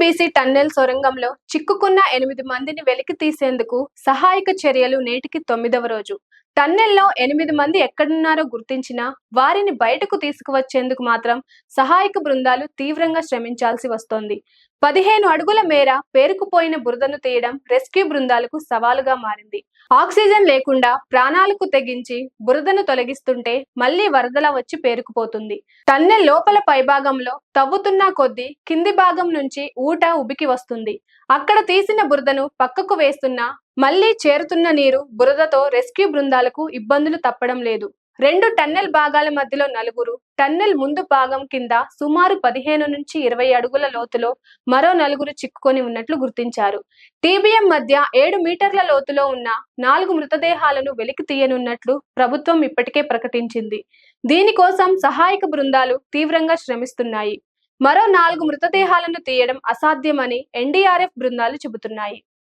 NTPC tunnel సొరంగంలో చిక్కుకున్న ఎనిమిది మందిని వెలికి తీసేందుకు సహాయక చర్యలు నేటికి తొమ్మిదవ రోజు. టన్నెల్లో ఎనిమిది మంది ఎక్కడున్నారో గుర్తించినా వారిని బయటకు తీసుకువచ్చేందుకు మాత్రం సహాయక బృందాలు తీవ్రంగా శ్రమించాల్సి వస్తోంది. పదిహేను అడుగుల మేర పేరుకుపోయిన బురదను తీయడం రెస్క్యూ బృందాలకు సవాలుగా మారింది. ఆక్సిజన్ లేకుండా ప్రాణాలకు తెగించి బురదను తొలగిస్తుంటే మళ్ళీ వరదల వచ్చి పేరుకుపోతుంది. టన్నెల్ లోపల పైభాగంలో తవ్వుతున్న కొద్దీ కింది భాగం నుంచి ఊట ఉబికి వస్తుంది. అక్కడ తీసిన బురదను పక్కకు వేస్తున్నా మళ్ళీ చేరుతున్న నీరు బురదతో రెస్క్యూ బృందాలకు ఇబ్బందులు తప్పడం లేదు. రెండు టన్నెల్ భాగాల మధ్యలో నలుగురు టన్నెల్ ముందు భాగం కింద సుమారు పదిహేను నుంచి ఇరవై అడుగుల లోతులో మరో నలుగురు చిక్కుకొని ఉన్నట్లు గుర్తించారు. టీబీఎం మధ్య ఏడు మీటర్ల లోతులో ఉన్న నాలుగు మృతదేహాలను వెలికి తీయనున్నట్లు ప్రభుత్వం ఇప్పటికే ప్రకటించింది. దీనికోసం సహాయక బృందాలు తీవ్రంగా శ్రమిస్తున్నాయి. మరో నాలుగు మృతదేహాలను తీయడం అసాధ్యమని ఎన్డీఆర్ఎఫ్ బృందాలు చెబుతున్నాయి.